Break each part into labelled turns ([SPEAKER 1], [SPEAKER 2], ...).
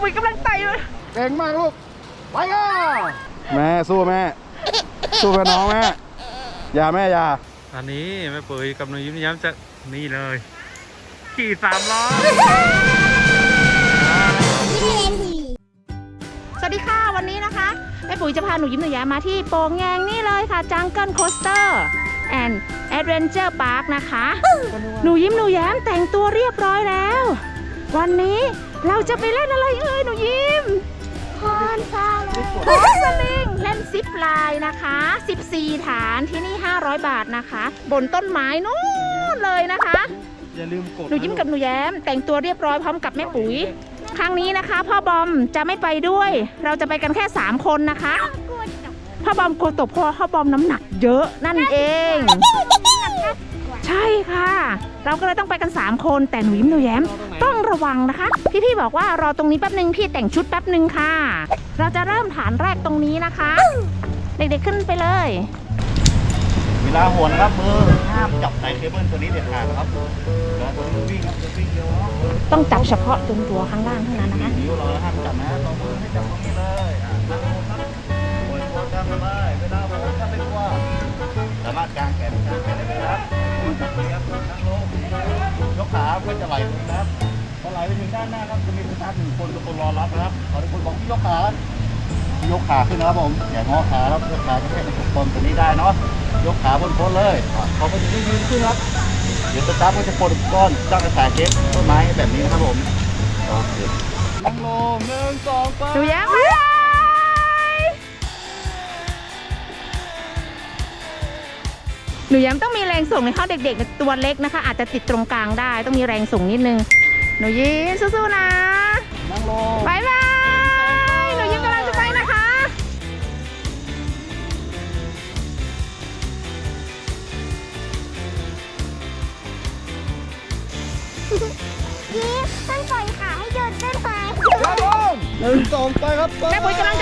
[SPEAKER 1] ปุ๋ยกำลังไต่อยู่
[SPEAKER 2] เก่งมากลูก ไปค่ะแม่สู้แม่ สู้กับน้องแม่ อย่าแม่อย่า
[SPEAKER 3] อันนี้แม่ปุ๋ยกับหนูยิ้มย้ำจะนี่เลย ขี่สามล้อ
[SPEAKER 1] สวัสดีค่ะวันนี้นะคะแม่ปุ๋ยจะพาหนูยิ้มหนูแย้มมาที่โปงแงงนี่เลยค่ะจังเกิลโคสเตอร์แอนด์แอดเวนเจอร์พาร์คนะคะ หนูยิ้มหนูแย้มแต่งตัวเรียบร้อยแล้ว วันนี้ เราจะไปเล่นอะไรเอ่ยหนูยิ้มคอนฟาโลคสลิงเล่นซิปไลน์นะคะ 14 ฐานที่นี่ 500 บาทนะคะ บนต้นไม้นู้นเลยนะคะ
[SPEAKER 2] อย่าลืมกด
[SPEAKER 1] หนูยิ้มกับหนูแย้ม แต่งตัวเรียบร้อยพร้อมกับแม่ปุ๋ย ครั้งนี้นะคะ พ่อบอมจะไม่ไปด้วย เราจะไปกันแค่ 3 คนนะคะ พ่อบอมกลัวตกเพราะว่าพ่อบอมน้ำหนักเยอะนั่นเอง ใช่ค่ะ เราก็เลยต้องไปกัน 3 คนแต่หนูยิ้มหนูแย้ม ต้องระวังนะคะ พี่ๆบอกว่ารอตรงนี้แป๊บหนึ่งพี่แต่งชุดแป๊บหนึ่งค่ะ เราจะเริ่มฐานแรกตรงนี้นะคะ เด็กๆขึ้นไปเลย
[SPEAKER 2] เวลาโหนนะครับมือห้ามจับสายเคเบิลตัวนี้เด็ดขาดนะครับเวลาตัวนี้วิ่งครับจะวิ่งเร็วเนาะ
[SPEAKER 1] ต้องจับเฉพาะตรงตัวข้างล่างเท่านั้นนะคะ
[SPEAKER 2] นิ้วเราแล้วห้ามจับนะต่อมือให้จับตรงนี้เลยอะนั่งลงครับปล่อยตัวกลางไปเวลาโหนถ้าไม่กลัวสามารถกางแขนกางแขนได้ไหมครับจับเทียบนั่งลงยกขาเพื่อจะไหลลงนะครับ ไปถึงด้านหน้าครับจะมีผู้ชายหนึ่งคนกับคนรอรับนะครับขอทุกคนบอกพี่ยกขายกขาขึ้นนะครับผมอย่างงอขาครับยกขาจะแค่เป็นตนตัวนี้ได้เนาะยกขาบนโคนเลยอะพอไปถึงได้ยืนขึ้นครับเดี๋ยวสตาร์ทก็จะปลดก้อนจ้างกระสายเก็บต้นไม้แบบนี้นะครับผมโอเคนั่งลงหนึ่งสองไป
[SPEAKER 1] หนูย้มไปหนูย้มต้องมีแรงส่งในเขาเด็กๆตัวเล็กนะคะ อาจจะติดตรงกลางได้ ต้องมีแรงส่งนิดนึง หนูยิ้มสู้ๆนะ
[SPEAKER 2] นั่งลง
[SPEAKER 1] บายบาย หนูยิ้มกำลังจะไปนะคะ
[SPEAKER 4] ยิ้มต้องปล่อยขาให้เดินเต้นไป
[SPEAKER 2] นั่งลงหนึ่งสองไปครับไป
[SPEAKER 1] แม่ปุ๋ยกำลัง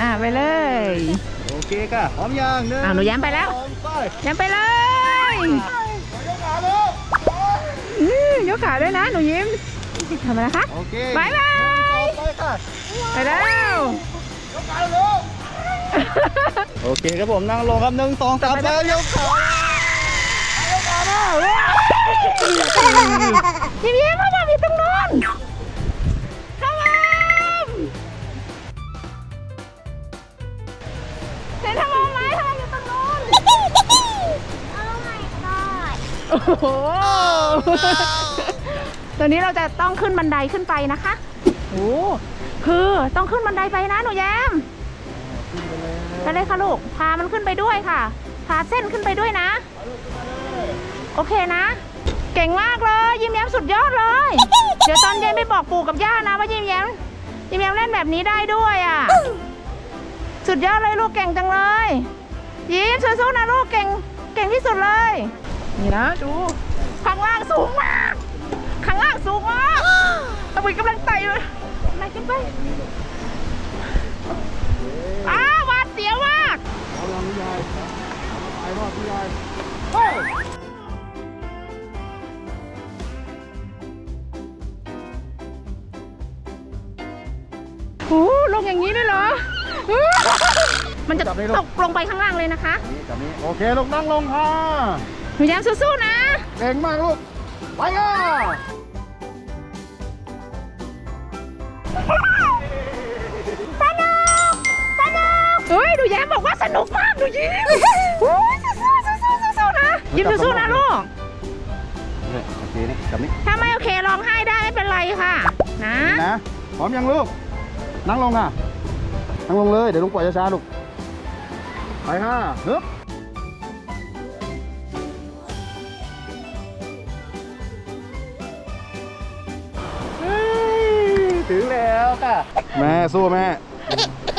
[SPEAKER 1] อ่าไปเลย
[SPEAKER 2] โอเคค่ะพร้อมยังหนึ่ง
[SPEAKER 1] อ่าหนูแย้มไปแล้ว
[SPEAKER 2] สองไป
[SPEAKER 1] แย้มไปเลย
[SPEAKER 2] ยกขาลูก
[SPEAKER 1] อืมยกขาด้วยนะ หนูยิ้มทำอะไรนะคะ
[SPEAKER 2] โอเค
[SPEAKER 1] บ๊ายบาย
[SPEAKER 2] หนึ่งสองไปค่ะ
[SPEAKER 1] ไปแล้ว
[SPEAKER 2] ยกขาลูกโอเคครับผมนั่งลงครับหนึ่งสองสามไปยกขา
[SPEAKER 1] ยิ้มยิ้ม
[SPEAKER 4] โห
[SPEAKER 1] ตอนนี้เราจะต้องขึ้นบันไดขึ้นไปนะคะโอ้คือต้องขึ้นบันไดไปนะหนูแย้มไปเลยค่ะลูก พามันขึ้นไปด้วยค่ะ พาเส้นขึ้นไปด้วยนะ โอเคนะ เก่งมากเลย ยิ้มแย้มสุดยอดเลย เดี๋ยวตอนเย็นไปบอกปู่กับย่านะว่ายิ้มแย้ม ยิ้มแย้มเล่นแบบนี้ได้ด้วยอะ สุดยอดเลยลูกเก่งจังเลย ยิ้มสู้ๆนะลูกเก่ง เก่งที่สุดเลย นี่นะดู ข้างล่างสูงมาก ข้างล่างสูงมากตะวิกำลังไต่อยู่ไหนขึ้นไปอ้าววาดเสียวมาก
[SPEAKER 2] เอาลำใหญ่ไปรอบพี่ใหญ่
[SPEAKER 1] โอ้ลงอย่างนี้ด้วยเหรอ มันจะตกลงไปข้างล่างเลยนะคะ
[SPEAKER 2] นี่กับนี้ โอเคลูกนั่งลงค่ะ
[SPEAKER 1] นูแย้มสู้ๆนะ
[SPEAKER 2] เก่งมากลูก ไปค่ะ
[SPEAKER 1] เฮ้ยหนูแย้มบอกว่าสนุกมากหนูยิ้มโอ้ยสู้ๆสู้ๆสู้ๆนะ ยิ้มสู้ๆนะลูก
[SPEAKER 2] เนี่ยโอเคนี่กับนี้
[SPEAKER 1] ถ้าไม่โอเคร้องไห้ได้ไม่เป็นไรค่ะ นะ
[SPEAKER 2] นะพร้อมยังลูก นั่งลงอะ นั่งลงเลย เดี๋ยวลุงปล่อยช้าๆลูก ไปค่ะฮึบ แล้วค่ะ แม่สู้แม่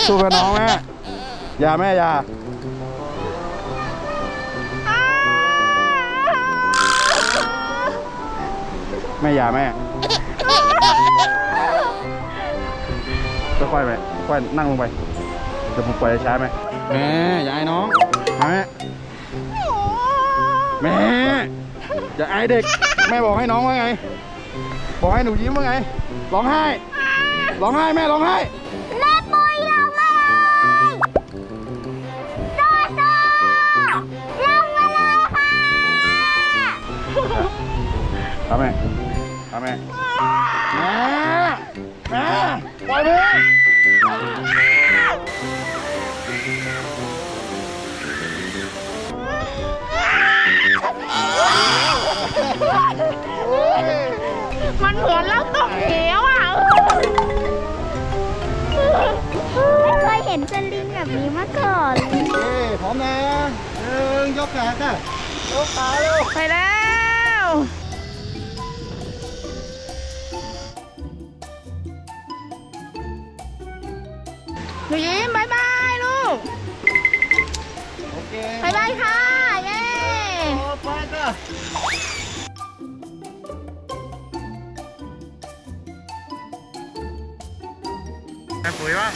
[SPEAKER 2] สู้กับน้องแม่ อย่าแม่อย่าแม่อย่าแม่ค่อยๆไปค่อยนั่งลงไปจะผมปล่อยช้าไหมแม่อย่าไอ้น้องแม่แม่อย่าไอ้เด็ก แม่บอกให้น้องว่าไง บอกให้หนูยิ้มว่าไงร้องไห้ ร้องไห้แม่ร้องไห้
[SPEAKER 4] แม่ปุยลงมาเลยโตโตลงมาเลยค่ะ
[SPEAKER 2] ทำแม่ทำแม่แม่แม่ปล่อยมือ
[SPEAKER 1] มันเหมือนเราตกเหว
[SPEAKER 4] ห็นสลิงแบบนี้มาก่อน
[SPEAKER 2] โอเคพร้อมนะหนึ่งยกขาค่ะยกขาเร็ว
[SPEAKER 1] ไปแล้ว หนูยิ้มบายบายลูก
[SPEAKER 2] โอเค
[SPEAKER 1] บายบายค่ะ เย้
[SPEAKER 2] ต่อไปค่ะ
[SPEAKER 3] แม่ปุ๋ยว่า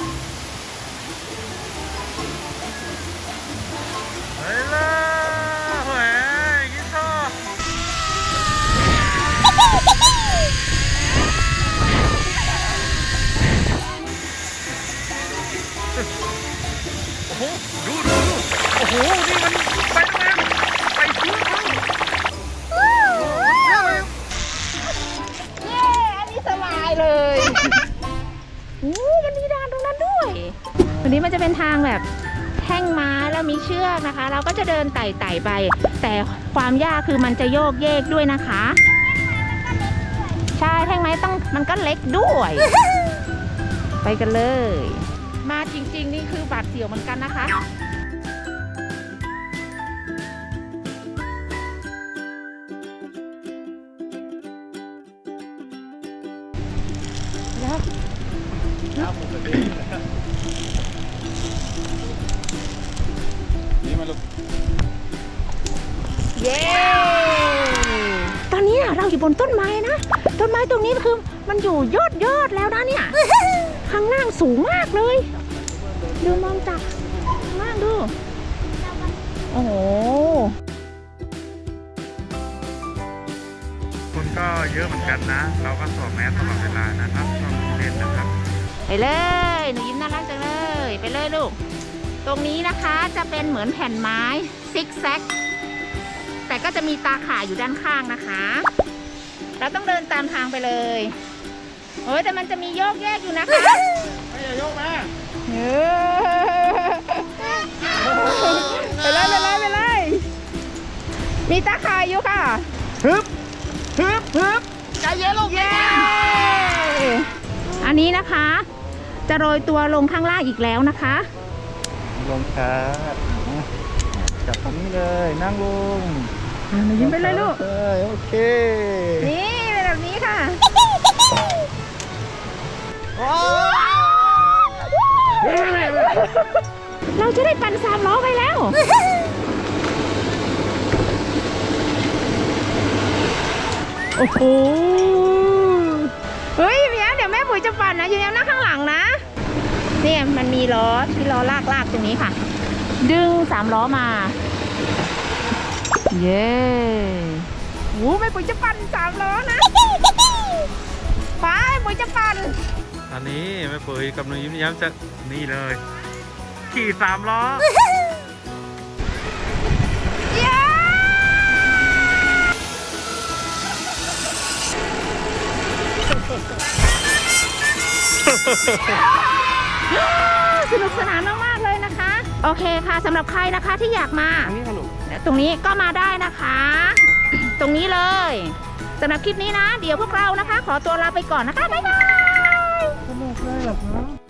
[SPEAKER 3] โอ้โหดูดูดูโอ้โห นี่มันไปตรงนั้นไปทิ้งเขา
[SPEAKER 1] เย้ อันนี้สบายเลยโอ้มันมีด่านตรงนั้นด้วย วันนี้มันจะเป็นทางแบบแท่งไม้แล้วมีเชือกนะคะ เราก็จะเดินไต่ไต่ๆไป แต่ความยากคือมันจะโยกเยกด้วยนะคะ ใช่แท่งไม้ต้องมันก็เล็กด้วย ไปกันเลย บาดเสียวเหมือนกันนะคะแล้ว
[SPEAKER 2] นี่มาลูก
[SPEAKER 1] เย้ตอนนี้น่ะเราอยู่บนต้นไม้นะ ต้นไม้ตรงนี้คือมันอยู่ยอดยอดแล้วนะเนี่ย ข้างล่างสูงมากเลย ดูมองจากข้างล่างดู โอ้โห
[SPEAKER 3] คนก็เยอะเหมือนกันนะ เราก็สวมแมสตลอดเวลานะครับต้องเล่นนะครับ
[SPEAKER 1] ไปเลย หนูยิ้มน่ารักจังเลย ไปเลยลูก ตรงนี้นะคะจะเป็นเหมือนแผ่นไม้ซิกแซก แต่ก็จะมีตาข่ายอยู่ด้านข้างนะคะ เราต้องเดินตามทางไปเลย โอ้ยแต่มันจะมีโยกแยกอยู่นะคะ
[SPEAKER 2] ไม่อย่ายกมา
[SPEAKER 1] เออไปเลยไปเลยไปเลยมีตาข่ายอยู่ค่ะ
[SPEAKER 2] ฮึบฮึบฮึบ
[SPEAKER 1] ใจเย็นลูกเย้อันนี้นะคะ จะโรยตัวลงข้างล่างอีกแล้วนะคะ
[SPEAKER 2] ลงขาจับตรงนี้เลยนั่งลง
[SPEAKER 1] อะหนูยิ้มไปเลยลูก
[SPEAKER 2] เออโอเค
[SPEAKER 1] นี่เป็นแบบนี้ค่ะ เราจะได้ปั่นสามล้อไปแล้ว โอ้โห เฮ้ยเมียเดี๋ยวแม่ปุ๋ยจะปั่นนะอยู่ยังนั่งข้างหลังนะ เนี่ยมันมีล้อที่ล้อลากลากๆตรงนี้ค่ะ ดึงสามล้อมา เย้โอ้แม่ปุ๋ยจะปั่นสามล้อนะ
[SPEAKER 3] อนนี้แม่ปุ๋ยกับหนูยิ้มย้มจะนี่เลย ขี่สามล้อ
[SPEAKER 1] สนุกสนานมากๆเลยนะคะ โอเคค่ะสำหรับใครนะคะที่อยากมา
[SPEAKER 2] อันนี้ค่ะลูก
[SPEAKER 1] ตรงนี้ก็มาได้นะคะ ตรงนี้เลยสำหรับคลิปนี้นะ เดี๋ยวพวกเรานะคะ ขอตัวลาไปก่อนนะคะ บ๊ายบาย
[SPEAKER 2] สนุกเ